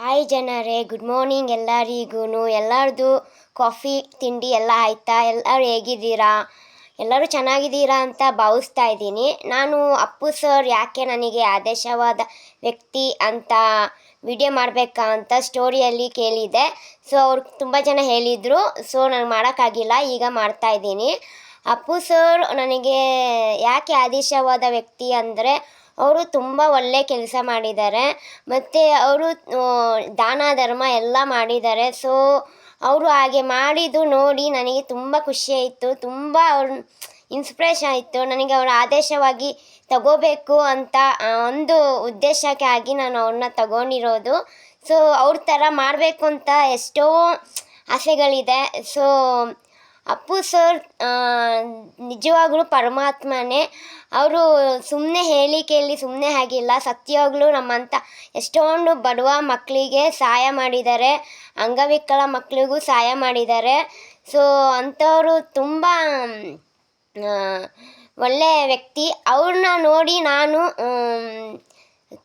Hi ಜನರೇ good morning ಎಲ್ಲರಿಗೂ ಎಲ್ಲರದು ಕಾಫಿ ತಿಂಡಿ ಎಲ್ಲ ಆಯ್ತಾ? ಎಲ್ಲರೂ ಹೇಗಿದ್ದೀರಾ? ಎಲ್ಲರೂ ಚೆನ್ನಾಗಿದ್ದೀರಾ ಅಂತ ಭಾವಿಸ್ತಾ ಇದ್ದೀನಿ. ನಾನು ಅಪ್ಪು ಸರ್ ಯಾಕೆ ನನಗೆ ಆದೇಶವಾದ ವ್ಯಕ್ತಿ ಅಂತ ವಿಡಿಯೋ ಮಾಡಬೇಕಾ ಅಂತ ಸ್ಟೋರಿಯಲ್ಲಿ ಕೇಳಿದೆ. ಸೊ ಅವ್ರು ತುಂಬ ಜನ ಹೇಳಿದರು. ಸೊ ನಾನು ಮಾಡೋಕ್ಕಾಗಿಲ್ಲ, ಈಗ ಮಾಡ್ತಾ ಇದ್ದೀನಿ. ಅಪ್ಪು ಸರ್ ನನಗೆ ಯಾಕೆ ಆದೇಶವಾದ ವ್ಯಕ್ತಿ ಅಂದರೆ ಅವರು ತುಂಬ ಒಳ್ಳೆ ಕೆಲಸ ಮಾಡಿದ್ದಾರೆ. ಮತ್ತು ಅವರು ದಾನ, ಧರ್ಮ ಎಲ್ಲ ಮಾಡಿದ್ದಾರೆ. ಸೊ ಅವರು ಹಾಗೆ ಮಾಡಿದ್ದು ನೋಡಿ ನನಗೆ ತುಂಬ ಆಯಿತು. ತುಂಬ ಅವ್ರ ಇನ್ಸ್ಪ್ರೇಷನ್ ಆಯಿತು. ನನಗೆ ಅವರ ಆದೇಶವಾಗಿ ತಗೋಬೇಕು ಅಂತ ಒಂದು ಉದ್ದೇಶಕ್ಕೆ ಆಗಿ ನಾನು ಅವ್ರನ್ನ ತಗೊಂಡಿರೋದು. ಸೊ ಅವ್ರ ಥರ ಮಾಡಬೇಕು ಅಂತ ಎಷ್ಟೋ ಆಸೆಗಳಿದೆ. ಸೊ ಅಪ್ಪು ಸರ್ ನಿಜವಾಗ್ಲೂ ಪರಮಾತ್ಮನೇ. ಅವರು ಸುಮ್ಮನೆ ಹೇಳಿ ಕೇಳಿ ಸುಮ್ಮನೆ ಆಗಿಲ್ಲ ಸತ್ಯವಾಗ್ಲೂ ನಮ್ಮಂಥ ಎಷ್ಟೊಂದು ಬಡವ ಮಕ್ಕಳಿಗೆ ಸಹಾಯ ಮಾಡಿದ್ದಾರೆ. ಅಂಗವಿಕಲ ಮಕ್ಕಳಿಗೂ ಸಹಾಯ ಮಾಡಿದ್ದಾರೆ. ಸೊ ಅಂಥವರು ತುಂಬ ಒಳ್ಳೆ ವ್ಯಕ್ತಿ. ಅವ್ರನ್ನ ನೋಡಿ ನಾನು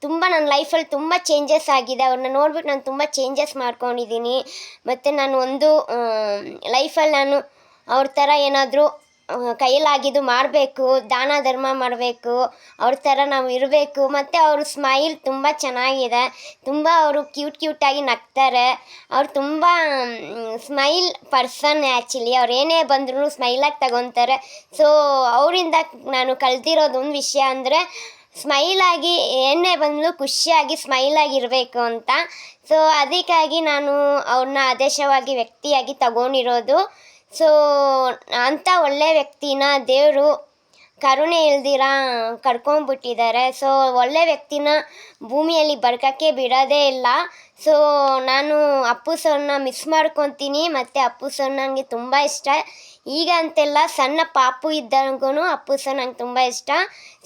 ತುಂಬ ನನ್ನ ಲೈಫಲ್ಲಿ ತುಂಬ ಚೇಂಜಸ್ ಆಗಿದೆ. ಅವ್ರನ್ನ ನೋಡ್ಬಿಟ್ಟು ನಾನು ತುಂಬ ಚೇಂಜಸ್ ಮಾಡ್ಕೊಂಡಿದ್ದೀನಿ. ಮತ್ತು ನಾನು ಒಂದು ಲೈಫಲ್ಲಿ ನಾನು ಅವ್ರ ಥರ ಏನಾದರೂ ಕೈಲಾಗಿದ್ದು ಮಾಡಬೇಕು, ದಾನ ಧರ್ಮ ಮಾಡಬೇಕು, ಅವ್ರ ಥರ ನಾವು ಇರಬೇಕು. ಮತ್ತು ಅವ್ರ ಸ್ಮೈಲ್ ತುಂಬ ಚೆನ್ನಾಗಿದೆ. ತುಂಬ ಅವರು ಕ್ಯೂಟ್ ಕ್ಯೂಟಾಗಿ ನಗ್ತಾರೆ. ಅವ್ರು ತುಂಬ ಸ್ಮೈಲ್ ಪರ್ಸನ್ ಆ್ಯಕ್ಚುಲಿ ಅವ್ರು ಏನೇ ಬಂದ್ರೂ ಸ್ಮೈಲಾಗಿ ತಗೊತಾರೆ. ಸೊ ಅವರಿಂದ ನಾನು ಕಲ್ತಿರೋದು ಒಂದು ವಿಷಯ ಅಂದರೆ ಸ್ಮೈಲಾಗಿ ಏನೇ ಬಂದರೂ ಖುಷಿಯಾಗಿ ಸ್ಮೈಲಾಗಿರಬೇಕು ಅಂತ. ಸೊ ಅದಕ್ಕಾಗಿ ನಾನು ಅವ್ರನ್ನ ಆದೇಶವಾಗಿ ವ್ಯಕ್ತಿಯಾಗಿ ತಗೊಂಡಿರೋದು. ಸೊ ಅಂಥ ಒಳ್ಳೆಯ ವ್ಯಕ್ತಿನ ದೇವರು ಕರುಣೆ ಇಲ್ದಿರ ಕರ್ಕೊಂಡ್ಬಿಟ್ಟಿದ್ದಾರೆ. ಸೊ ಒಳ್ಳೆ ವ್ಯಕ್ತಿನ ಭೂಮಿಯಲ್ಲಿ ಬದುಕಕ್ಕೆ ಬಿಡೋದೇ ಇಲ್ಲ. ಸೊ ನಾನು ಅಪ್ಪು ಸರ್ನ ಮಿಸ್ ಮಾಡ್ಕೊತೀನಿ. ಮತ್ತು ಅಪ್ಪು ಸರ್ ನನಗೆ ತುಂಬ ಇಷ್ಟ. ಈಗ ಅಂತೆಲ್ಲ ಸಣ್ಣ ಪಾಪು ಇದ್ದಂಗೂ ಅಪ್ಪು ಸರ್ ನಂಗೆ ತುಂಬ ಇಷ್ಟ.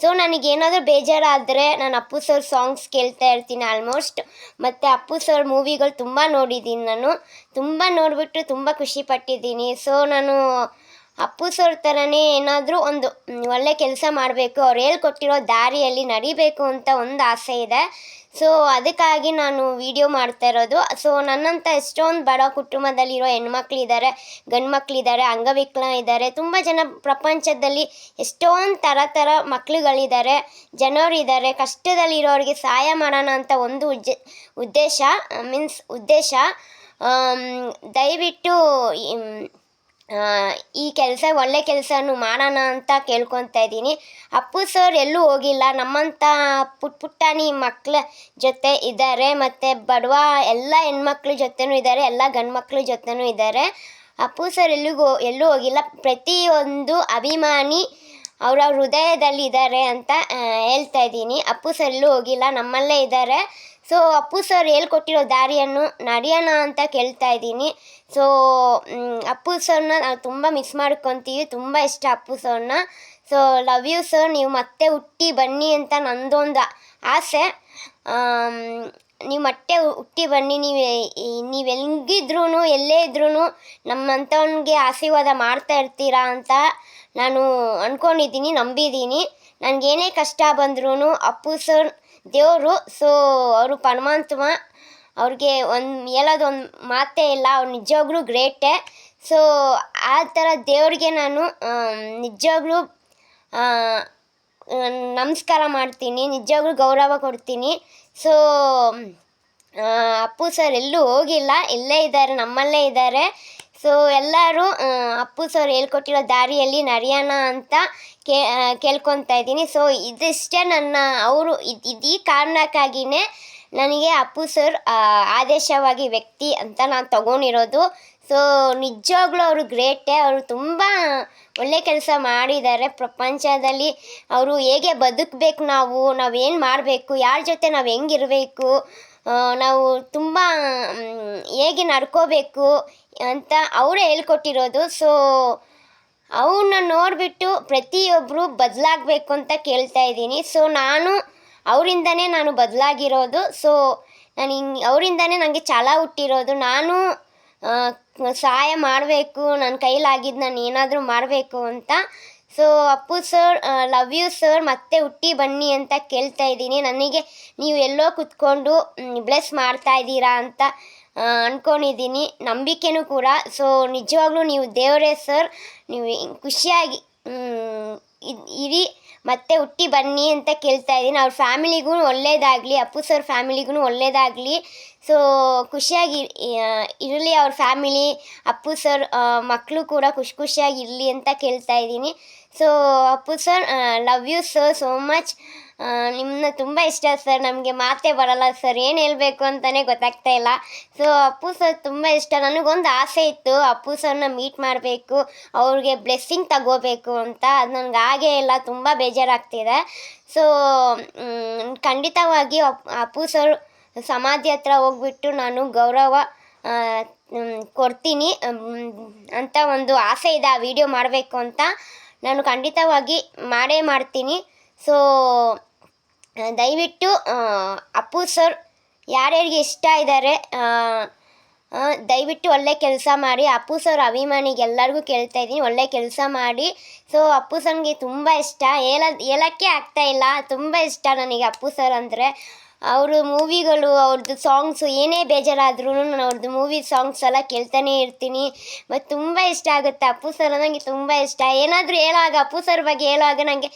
ಸೊ ನನಗೇನಾದರೂ ಬೇಜಾರಾದರೆ ನಾನು ಅಪ್ಪು ಸರ್ ಸಾಂಗ್ಸ್ ಕೇಳ್ತಾ ಇರ್ತೀನಿ ಆಲ್ಮೋಸ್ಟ್ ಮತ್ತು ಅಪ್ಪು ಸರ್ ಮೂವಿಗಳು ತುಂಬ ನೋಡಿದ್ದೀನಿ ನಾನು. ತುಂಬ ನೋಡಿಬಿಟ್ಟು ತುಂಬ ಖುಷಿಪಟ್ಟಿದ್ದೀನಿ ಸೊ ನಾನು ಅಪ್ಪು ಸರ್ ಥರನೇ ಏನಾದರೂ ಒಂದು ಒಳ್ಳೆ ಕೆಲಸ ಮಾಡಬೇಕು, ಅವ್ರು ಹೇಳ್ಕೊಟ್ಟಿರೋ ದಾರಿಯಲ್ಲಿ ನಡಿಬೇಕು ಅಂತ ಒಂದು ಆಸೆ ಇದೆ. ಸೊ ಅದಕ್ಕಾಗಿ ನಾನು ವಿಡಿಯೋ ಮಾಡ್ತಾ ಇರೋದು. ಸೊ ನನ್ನಂಥ ಎಷ್ಟೊಂದು ಬಡ ಕುಟುಂಬದಲ್ಲಿರೋ ಹೆಣ್ಮಕ್ಳಿದ್ದಾರೆ ಗಂಡು ಮಕ್ಕಳಿದ್ದಾರೆ ಅಂಗವಿಕಲ ಇದ್ದಾರೆ ತುಂಬ ಜನ ಪ್ರಪಂಚದಲ್ಲಿ ಎಷ್ಟೊಂದು ಥರ ಥರ ಮಕ್ಳುಗಳಿದ್ದಾರೆ ಜನರಿದ್ದಾರೆ ಕಷ್ಟದಲ್ಲಿರೋರಿಗೆ ಸಹಾಯ ಮಾಡೋಣ ಅಂತ ಒಂದು ಉದ್ದೇಶ ಮೀನ್ಸ್ ಉದ್ದೇಶ. ದಯವಿಟ್ಟು ಈ- ಕೆಲಸ ಒಳ್ಳೆ ಕೆಲಸನೂ ಮಾಡೋಣ ಅಂತ ಕೇಳ್ಕೊತಾ ಇದ್ದೀನಿ. ಅಪ್ಪು ಸರ್ ಎಲ್ಲೂ ಹೋಗಿಲ್ಲ. ನಮ್ಮಂಥ ಪುಟ್ ಪುಟ್ಟಾಣಿ ಮಕ್ಕಳ ಜೊತೆ ಇದ್ದಾರೆ. ಮತ್ತು ಬಡವ ಎಲ್ಲ ಹೆಣ್ಮಕ್ಳ ಜೊತೆನೂ ಇದ್ದಾರೆ. ಎಲ್ಲ ಗಂಡು ಮಕ್ಳ ಜೊತೆನೂ ಇದ್ದಾರೆ. ಅಪ್ಪು ಸರ್ ಎಲ್ಲಿಗೂ ಎಲ್ಲೂ ಹೋಗಿಲ್ಲ. ಪ್ರತಿಯೊಂದು ಅಭಿಮಾನಿ ಅವರ ಹೃದಯದಲ್ಲಿ ಇದ್ದಾರೆ ಅಂತ ಹೇಳ್ತಾ ಇದ್ದೀನಿ. ಅಪ್ಪು ಸರ್ ಎಲ್ಲೂ ಹೋಗಿಲ್ಲ. ನಮ್ಮಲ್ಲೇ ಇದ್ದಾರೆ. ಸೊ ಅಪ್ಪು ಸರ್ ಹೇಳ್ಕೊಟ್ಟಿರೋ ದಾರಿಯನ್ನು ನಡೆಯೋಣ ಅಂತ ಕೇಳ್ತಾ ಇದ್ದೀನಿ. ಸೊ ಅಪ್ಪು ಸರ್ನ ನಾವು ತುಂಬ ಮಿಸ್ ಮಾಡ್ಕೊತೀವಿ. ತುಂಬ ಇಷ್ಟ ಅಪ್ಪು ಸರ್ನ ಸೊ ಲವ್ ಯು ಸರ್ ನೀವು ಮತ್ತೆ ಹುಟ್ಟಿ ಬನ್ನಿ ಅಂತ ನಂದೊಂದು ಆಸೆ. ನೀವು ಮತ್ತೆ ಹುಟ್ಟಿ ಬನ್ನಿ. ನೀವು ನೀವು ಹೆಂಗಿದ್ರೂ ಎಲ್ಲೇ ಇದ್ರೂ ನಮ್ಮಂಥವನಿಗೆ ಆಶೀರ್ವಾದ ಮಾಡ್ತಾ ಇರ್ತೀರಾ ಅಂತ ನಾನು ಅಂದ್ಕೊಂಡಿದ್ದೀನಿ ನಂಬಿದ್ದೀನಿ. ನನಗೇನೇ ಕಷ್ಟ ಬಂದ್ರೂ ಅಪ್ಪು ಸರ್ ದೇವರು. ಸೊ ಅವರು ಪರಮಾತ್ಮ ಅವ್ರಿಗೆ ಒಂದು ಹೇಳೋದು ಒಂದು ಮಾತೇ ಇಲ್ಲ. ಅವ್ರು ನಿಜವಾಗ್ಲೂ ಗ್ರೇಟೇ ಸೊ ಆ ಥರ ದೇವ್ರಿಗೆ ನಾನು ನಿಜವಾಗ್ಲೂ ನಮಸ್ಕಾರ ಮಾಡ್ತೀನಿ. ನಿಜವಾಗ್ಲೂ ಗೌರವ ಕೊಡ್ತೀನಿ. ಸೊ ಅಪ್ಪು ಸರ್ ಎಲ್ಲೂ ಹೋಗಿಲ್ಲ. ಇಲ್ಲೇ ಇದ್ದಾರೆ, ನಮ್ಮಲ್ಲೇ ಇದ್ದಾರೆ. ಸೊ ಎಲ್ಲರೂ ಅಪ್ಪು ಸರ್ ಹೇಳ್ಕೊಟ್ಟಿರೋ ದಾರಿಯಲ್ಲಿ ನಡೆಯೋಣ ಅಂತ ಕೇ ಕೇಳ್ಕೊತಾ ಇದ್ದೀನಿ. ಸೊ ಇದಿಷ್ಟೇ ನನ್ನ, ಅವರು, ಇದು, ಇದೀ ಕಾರಣಕ್ಕಾಗಿಯೇ ನನಗೆ ಅಪ್ಪು ಸರ್ ಆದೇಶವಾಗಿ ವ್ಯಕ್ತಿ ಅಂತ ನಾನು ತಗೊಂಡಿರೋದು. ಸೊ ನಿಜವಾಗ್ಲೂ ಅವರು ಗ್ರೇಟೇ ಅವರು ತುಂಬ ಒಳ್ಳೆ ಕೆಲಸ ಮಾಡಿದ್ದಾರೆ. ಪ್ರಪಂಚದಲ್ಲಿ ಅವರು ಹೇಗೆ ಬದುಕಬೇಕು ನಾವು, ನಾವೇನು ಮಾಡಬೇಕು, ಯಾರ ಜೊತೆ ನಾವು ಹೆಂಗಿರಬೇಕು ನಾವು ತುಂಬ ಹೇಗೆ ನಡ್ಕೋಬೇಕು ಅಂತ ಅವರೇ ಹೇಳ್ಕೊಟ್ಟಿರೋದು. ಸೊ ಅವನ್ನ ನೋಡಿಬಿಟ್ಟು ಪ್ರತಿಯೊಬ್ಬರು ಬದಲಾಗಬೇಕು ಅಂತ ಕೇಳ್ತಾ ಇದ್ದೀನಿ. ಸೊ ನಾನು ಅವರಿಂದನೇ ನಾನು ಬದಲಾಗಿರೋದು. ಸೊ ನಾನು ಹಿಂಗೆ, ಅವರಿಂದನೇ ನನಗೆ ಛಲ ಹುಟ್ಟಿರೋದು. ನಾನು ಸಹಾಯ ಮಾಡಬೇಕು ನನ್ನ ಕೈಲಾಗಿದ್ದು ನಾನು ಏನಾದರೂ ಮಾಡಬೇಕು ಅಂತ so Appu sir love you sir ಮತ್ತೆ ಹುಟ್ಟಿ ಬನ್ನಿ ಅಂತ ಕೇಳ್ತಾ ಇದ್ದೀನಿ. ನನಗೆ ನೀವು ಎಲ್ಲೋ ಕುತ್ಕೊಂಡು ಬ್ಲೆಸ್ ಮಾಡ್ತಾ ಇದ್ದೀರಾ ಅಂತ ಅಂದ್ಕೊಂಡಿದ್ದೀನಿ ನಂಬಿಕೆನೂ ಕೂಡ. ಸೊ ನಿಜವಾಗ್ಲೂ ನೀವು ದೇವರೇ ಸರ್ ನೀವು ಖುಷಿಯಾಗಿ ಇರಿ, ಮತ್ತೆ ಹುಟ್ಟಿ ಬನ್ನಿ ಅಂತ ಕೇಳ್ತಾ ಇದ್ದೀನಿ. ಅವ್ರ ಫ್ಯಾಮಿಲಿಗೂ ಒಳ್ಳೇದಾಗಲಿ, ಅಪ್ಪು ಸರ್ ಫ್ಯಾಮಿಲಿಗೂ ಒಳ್ಳೇದಾಗಲಿ. ಸೊ ಖುಷಿಯಾಗಿ ಇರಲಿ ಅವ್ರ ಫ್ಯಾಮಿಲಿ, ಅಪ್ಪು ಸರ್ ಮಕ್ಕಳು ಕೂಡ ಖುಷಿ, ಖುಷಿಯಾಗಿ ಇರಲಿ ಅಂತ ಕೇಳ್ತಾ ಇದ್ದೀನಿ. So Appu sir love you sir so much ನಿಮ್ಮನ್ನ ತುಂಬ ಇಷ್ಟ ಸರ್ ನಮಗೆ ಮಾತೇ ಬರಲ್ಲ ಸರ್ ಏನು ಹೇಳಬೇಕು ಅಂತಲೇ ಗೊತ್ತಾಗ್ತಾ ಇಲ್ಲ. ಸೊ ಅಪ್ಪು ಸರ್ ತುಂಬ ಇಷ್ಟ. ನನಗೊಂದು ಆಸೆ ಇತ್ತು ಅಪ್ಪು ಸರ್ನ ಮೀಟ್ ಮಾಡಬೇಕು, ಅವ್ರಿಗೆ ಬ್ಲೆಸ್ಸಿಂಗ್ ತಗೋಬೇಕು ಅಂತ. ಅದು ನನಗೆ ಆಗೇ ಇಲ್ಲ, ತುಂಬ ಬೇಜಾರಾಗ್ತಿದೆ. ಸೊ ಖಂಡಿತವಾಗಿ ಅಪ್- ಅಪ್ಪು ಸರ್ ಸಮಾಧಿ ಹತ್ರ ಹೋಗ್ಬಿಟ್ಟು ನಾನು ಗೌರವ ಕೊಡ್ತೀನಿ. ಅಂತ ಒಂದು ಆಸೆ ಇದೆ ಆ ವಿಡಿಯೋ ಮಾಡಬೇಕು ಅಂತ. ನಾನು ಖಂಡಿತವಾಗಿ ಮಾಡೇ ಮಾಡ್ತೀನಿ. ಸೊ ದಯವಿಟ್ಟು ಅಪ್ಪು ಸರ್ ಯಾರ್ಯಾರಿಗೆ ಇಷ್ಟ ಇದ್ದಾರೆ ದಯವಿಟ್ಟು ಒಳ್ಳೆ ಕೆಲಸ ಮಾಡಿ. ಅಪ್ಪು ಸರ್ ಅಭಿಮಾನಿಗೆ ಎಲ್ಲರಿಗೂ ಕೇಳ್ತಾ ಇದ್ದೀನಿ, ಒಳ್ಳೆ ಕೆಲಸ ಮಾಡಿ. ಸೊ ಅಪ್ಪು ಸರ್ಗೆ ತುಂಬ ಇಷ್ಟ. ಹೇಳ ಹೇಳೋಕ್ಕೆ ಇಲ್ಲ. ತುಂಬ ಇಷ್ಟ ನನಗೆ ಅಪ್ಪು ಸರ್ ಅಂದರೆ. ಅವರು ಮೂವಿಗಳು ಅವ್ರದ್ದು ಸಾಂಗ್ಸು ಏನೇ ಬೇಜಾರಾದ್ರೂ ನಾನು ಅವ್ರದ್ದು ಮೂವಿ ಸಾಂಗ್ಸ್ ಎಲ್ಲ ಕೇಳ್ತಾನೆ ಇರ್ತೀನಿ. ಮತ್ತು ತುಂಬ ಇಷ್ಟ ಆಗುತ್ತೆ. ಅಪ್ಪು ಸರ್ ನನಗೆ ತುಂಬ ಇಷ್ಟ. ಏನಾದರೂ ಹೇಳುವಾಗ ಅಪ್ಪು ಸರ್ ಬಗ್ಗೆ ಹೇಳುವಾಗ ನನಗೆ